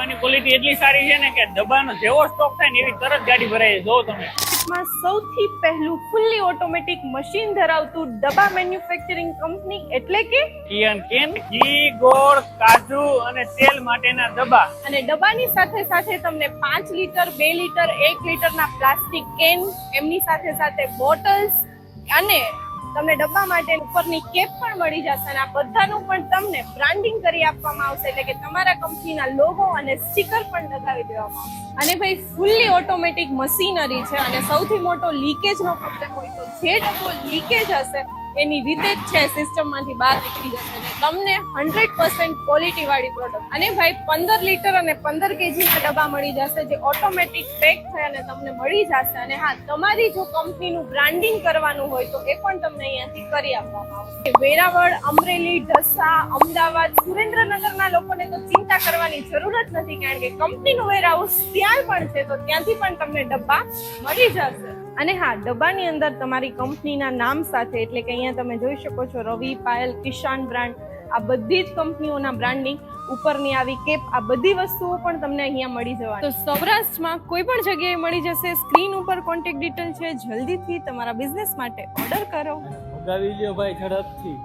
ડબ્બાની quality એટલી સારી છે ને કે ડબ્બાનો જેવો સ્ટોક થાય ને એવી તરત ગાડી ભરાય જો તમે. માં સૌથી પહેલું ફૂલ્લી ઓટોમેટિક મશીન ધરાવતું ડબ્બા મેન્યુફેક્ચરિંગ કંપની એટલે કે? કિયન કેન ઘી ગોળ કાજુ અને તેલ માટેના ડબ્બા. અને ડબ્બાની સાથે સાથે તમને પાંચ લિટર બે લિટર એક લિટરના પ્લાસ્ટિક કેન એમની સાથે સાથે બોટલ્સ અને તમને ડબ્બા માટે ઉપરની કેપ પણ મળી જશે અને આ બધાનું પણ તમને બ્રાન્ડિંગ કરી આપવામાં આવશે એટલે કે તમારા કંપનીના લોગો અને સ્ટીકર પણ લગાવી દેવામાં આવશે. અને ભાઈ ફૂલ્લી ઓટોમેટિક મશીનરી છે અને સૌથી મોટો લીકેજનો પ્રોબ્લેમ હોય તો જે ડબ્બો લીકેજ હશે એની રીતે જ છે, સિસ્ટમમાંથી બહાર નીકળી જશે અને તમને હંડ્રેડ પર્સન્ટ ક્વોલિટીવાળી પ્રોડક્ટ અને ભાઈ, પંદર લીટર અને પંદર કેજીના ડબ્બા મળી જશે, જે ઓટોમેટિક પેક થઈ અને તમને મળી જશે. અને હા, તમારી જો કંપનીનું બ્રાન્ડિંગ કરવાનું હોય, તો એ પણ તમને અહીંયાથી કરી આપવામાં આવશે. વેરાવળ, અમરેલી, ઢસા, અમદાવાદ, સુરેન્દ્રનગરના લોકોને તો ચિંતા કરવાની જરૂર જ નથી, કારણ કે કંપનીનું વેરહાઉસ ત્યાં પણ છે, તો ત્યાંથી પણ તમને ડબ્બા મળી જશે. અને હા, ડબ્બાની અંદર તમારી કંપનીના નામ સાથે, એટલે કે અહીંયા તમે જોઈ શકો છો, રવિ, પાયલ કિશાન બ્રાન્ડ, આ બધી જ કંપનીઓના બ્રાન્ડિંગ ઉપરની આવી કેપ, આ બધી વસ્તુઓ પણ તમને અહીંયા મળી જવાની. તો સૌરાષ્ટ્રમાં કોઈ પણ જગ્યાએ મળી જશે, સ્ક્રીન ઉપર કોન્ટેક્ટ ડિટેલ છે, જલ્દીથી તમારા બિઝનેસ માટે ઓર્ડર કરો. ભાઈ, ઝડપથી.